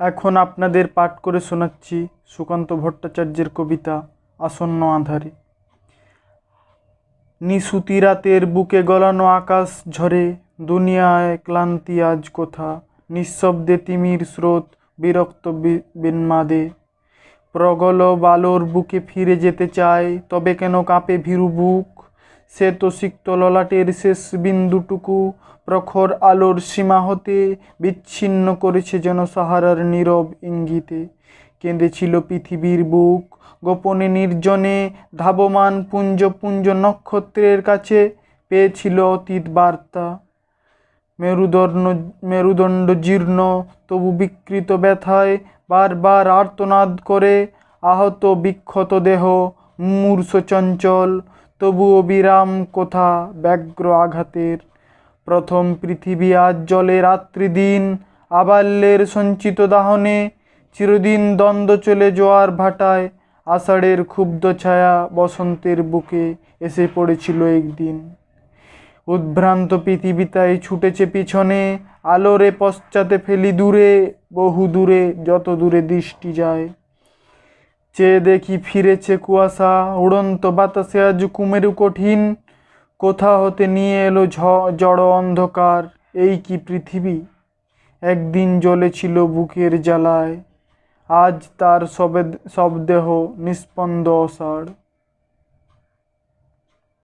এখন আপনাদের পাঠ করে শোনাচ্ছি সুকান্ত ভট্টাচার্যের কবিতা আসন্ন আঁধারে। নিশুতি রাতের বুকে গলানো আকাশ ঝরে, দুনিয়ায় ক্লান্তি আজ কোথা? নিঃশব্দে তিমির স্রোত, বিরক্ত বিন্মাদে। প্রগল বালোর বুকে ফিরে যেতে চায়, তবে কেন কাঁপে ভীরু বুক? সে তো সিক্ত ললাটের শেষ বিন্দুটুকু প্রখর আলোর সীমা হতে বিচ্ছিন্ন করেছে যেন সাহারার নীরব ইঙ্গিতে। কেঁদেছিল পৃথিবীর বুক, গোপনে নির্জনে ধাবমান পুঞ্জ পুঞ্জ নক্ষত্রের কাছে পেয়েছিল অতীত বার্তা। মেরুদণ্ড মেরুদণ্ড জীর্ণ, তবু বিকৃত ব্যথায় বারবার আর্তনাদ করে আহত বিক্ষত দেহ মূর্ষ চঞ্চল তবুও বিরাম কোথা ব্যগ্র আঘাতের? প্রথম পৃথিবী আজ জলে রাত্রি দিন আবাল্যের সঞ্চিত দাহনে, চিরদিন দ্বন্দ্ব চলে জোয়ার ভাটায়, আষাঢ়ের ক্ষুব্ধ ছায়া বসন্তের বুকে এসে পড়েছিল একদিন। উদ্ভ্রান্ত পৃথিবী তাই ছুটেছে পিছনে, আলোরে পশ্চাতে ফেলি দূরে বহু দূরে যত দূরে দৃষ্টি যায়। চেয়ে দেখি ফিরেছে কুয়াশা উড়ন্ত বাতাসে আজ কুমেরু কঠিন কোথা হতে নিয়ে এলো জড় অন্ধকার এই কি পৃথিবী একদিন জ্বলেছিল বুকের জ্বালায় আজ তার সবে সব দেহ নিস্পন্দ অসাড়